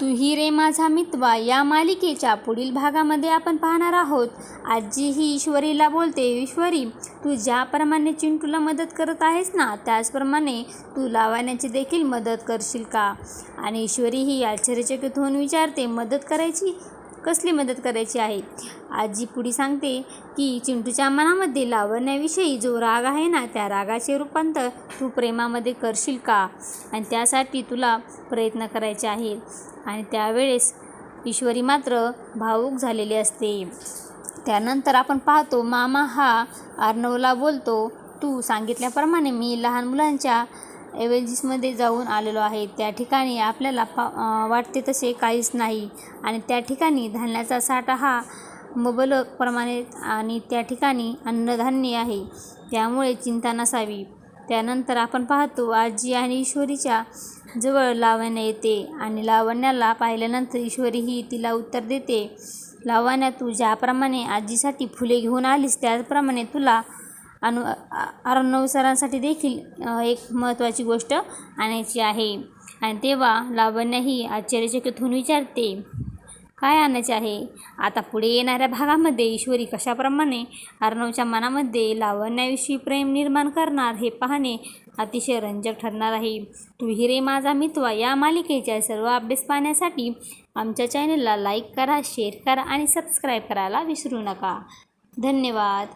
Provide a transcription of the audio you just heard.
तू ही रे माझा मितवा. या मालिकेच्या पुढील भागामध्ये आपण पाहणार आहोत. आजी ही ईश्वरीला बोलते ईश्वरी तू ज्याप्रमाणे चिंटूला मदत करत आहेस ना त्याचप्रमाणे तू लावण्याची देखील मदत करशील का? आणि ईश्वरी ही आश्चर्यचकित होऊन विचारते मदत करायची? कसली मदत करायची आहे? आजी पुढे सांगते की चिंटूच्या मनामध्ये लावण्याविषयी जो राग आहे ना त्या रागाचे रूपांतर तू प्रेमामध्ये करशील का? आणि त्यासाठी तुला प्रयत्न करायचे आहे. आणि त्यावेळेस ईश्वरी मात्र भावूक झालेली असते. त्यानंतर आपण पाहतो मामा हा अर्णवला बोलतो तू सांगितल्याप्रमाणे मी लहान मुलांच्या एवेजीसमध्ये जाऊन आलेलो आहे. त्या ठिकाणी आपल्याला पा वाटते तसे काहीच नाही. आणि त्या ठिकाणी धान्याचा साठा हा मुबलक प्रमाणे आणि त्या ठिकाणी अन्नधान्य आहे. त्यामुळे चिंता नसावी. त्यानंतर आपण पाहतो आजी आणि ईश्वरीच्या जवळ लावण्या येते आणि लावण्याला पाहिल्यानंतर ईश्वरी ही तिला उत्तर देते लावण्या तू ज्याप्रमाणे आजीसाठी फुले घेऊन आलीस त्याचप्रमाणे तुला अनु आ- सरांसाठी देखील एक महत्त्वाची गोष्ट आणायची आहे. आणि तेव्हा लावण्याही आश्चर्यचकित होऊन विचारते काय आणायचे आहे? आता पुढे येणाऱ्या भागामध्ये ईश्वरी कशाप्रमाणे अर्णवच्या मनामध्ये लावण्याविषयी प्रेम निर्माण करणार हे पाहणे अतिशय रंजक ठरणार आहे. तू हिरे माझा मितवा या मालिकेच्या सर्व अपडेट्स पाहण्यासाठी आमच्या चॅनलला लाईक करा शेअर करा आणि सबस्क्राईब करायला विसरू नका. धन्यवाद.